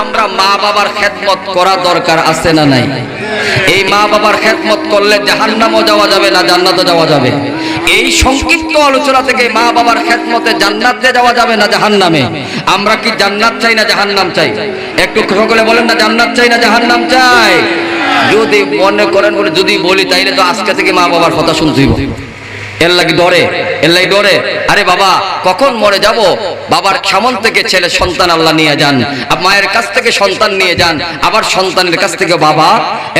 আমরা মা বাবার খেদমত করা দরকার আছে না নাই? এই মা বাবার খেদমত করলে জাহান্নামও যাওয়া যাবে না জান্নাতও যাওয়া যাবে? এই সংক্ষিপ্ত আলোচনা থেকে মা বাবার খেদমতে জান্নাতে যাওয়া যাবে না জাহান্নামে? আমরা কি জান্নাত চাই না জাহান্নাম চাই? একটু সকলে বলেন না, জান্নাত চাই না জাহান্নাম চাই? যদি মনে করেন বলে যদি বলি, তাইলে তো আজকে থেকে মা বাবার কথা শুনতেই। এর লাগি ডরে, এর লাগি ডরে। আরে বাবা, কখন মরে যাব? বাবার খামন থেকে ছেলে সন্তান আল্লাহ নিয়ে যান মায়ের কাছ থেকে সন্তান নিয়ে যান, আবার সন্তানের কাছ থেকে বাবা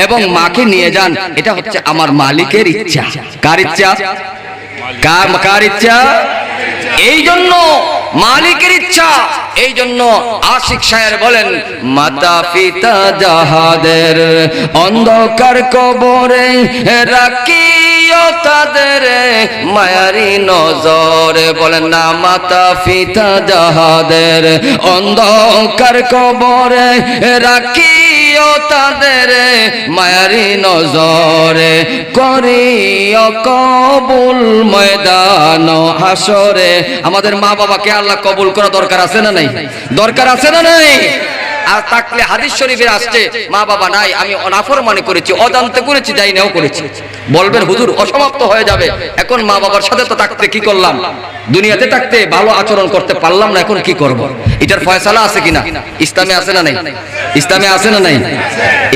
এবং মাকে নিয়ে যান। এটা হচ্ছে আমার মালিকের ইচ্ছা। কার ইচ্ছা? কার ইচ্ছা? এই জন্য মালিকের ইচ্ছা। এই জন্য আশিক শায়ের বলেন, মাতা পিতা যাহাদের অন্ধকার কবরে রাখিও তাদের মায়ারি নজরে। বলেন না, মাতা পিতা যাহাদের অন্ধকার কবরে রাখিও তাদের মায়ারি নজরে। করিও কবুল ময়দান হাসরে আমাদের মা বাবাকে আল্লাহ কবুল করা দরকার আছে না নাই? দরকার আছে না নাই? আর থাকলে হাদিস শরীফে আসছে, মা বাবা নাই, আমি অনাফরমানি করেছি, অজান্তে করেছি, যাই নাও করেছি। বলবেন, হুজুর, অসমাপ্ত হয়ে যাবে। এখন মা বাবার সাথে তো থাকতে কি করলাম? দুনিয়াতে থাকতে ভালো আচরণ করতে পারলাম না, এখন কি করব? এটার ফয়সালা আছে কিনা? ইসলামে আছে না নাই? ইসলামে আছে না নাই?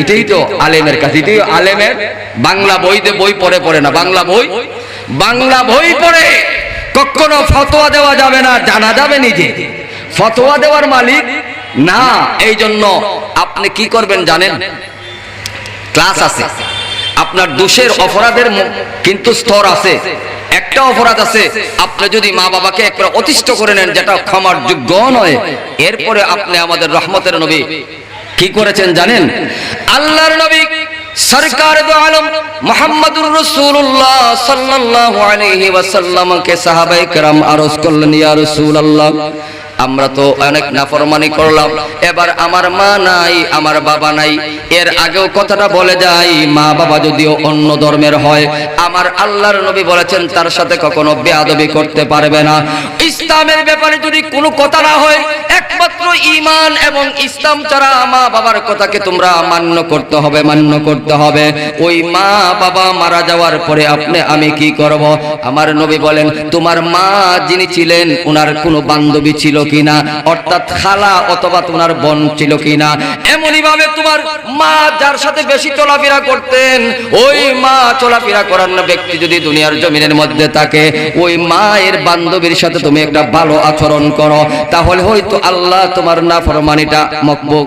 এটাই তো আলেমের কাছে এটাই আলেমের বাংলা বইতে বই পড়ে পড়ে না। বাংলা বই? বাংলা বই পড়ে। কখনো ফতোয়া দেওয়া যাবে না, জানা যাবে নিজে। ফতোয়া দেওয়ার মালিক না এই জন্য আপনি কি করবেন জানেন? ক্লাস আছে। আপনার দোষের অপরাধের কিন্তু স্তর আছে। একটা অপরাধ আছে, আপনি যদি মা বাবাকে একবার অতিষ্ঠ করে নেন, যেটা ক্ষমার যোগ্য নয়, এরপরে আপনি আমাদের রহমতের নবী কি করেছেন জানেন? আল্লাহর নবী সরকার আলম মোহাম্মদুর রাসূলুল্লাহ সাল্লাল্লাহু আলাইহি ওয়াসাল্লামকে সাহাবায়ে কেরাম আরজ করলেন, ইয়া রাসূলুল্লাহ আমরা তো অনেক নাফরমানি করলাম। এবার আমার মা নাই, আমার বাবা নাই। এর আগেও কথাটা বলে যাই মা বাবা যদিও অন্য ধর্মের হয়, আমার আল্লাহর নবী বলেছেন, তার সাথে কখনো বেয়াদবি করতে পারবে না। ইসলামের ব্যাপারে যদি কোনো কথা না হয় একমাত্র ইমান এবং ইসলাম ছাড়া মা বাবার কথাকে তোমরা মান্য করতে হবে, মান্য করতে হবে। ওই মা বাবা মারা যাওয়ার পরে আপনি, আমি কি করব? আমার নবী বলেন, তোমার মা যিনি ছিলেন ওনার কোনো বান্ধবী ছিল কিনা? অর্থাৎ খালা অথবা তোমার বোন ছিল কিনা? এমনই ভাবে তোমার মা যার সাথে বেশি চলাফেরা করতেন, ওই মা চলাফেরা করার ব্যক্তি যদি দুনিয়ার জমিনের মধ্যে থাকে, ওই মায়ের বান্ধবীর সাথে তুমি একটা ভালো আচরণ করো। তাহলে হয়তো আল্লাহ তোমার না ফরমানিটা মকবুল।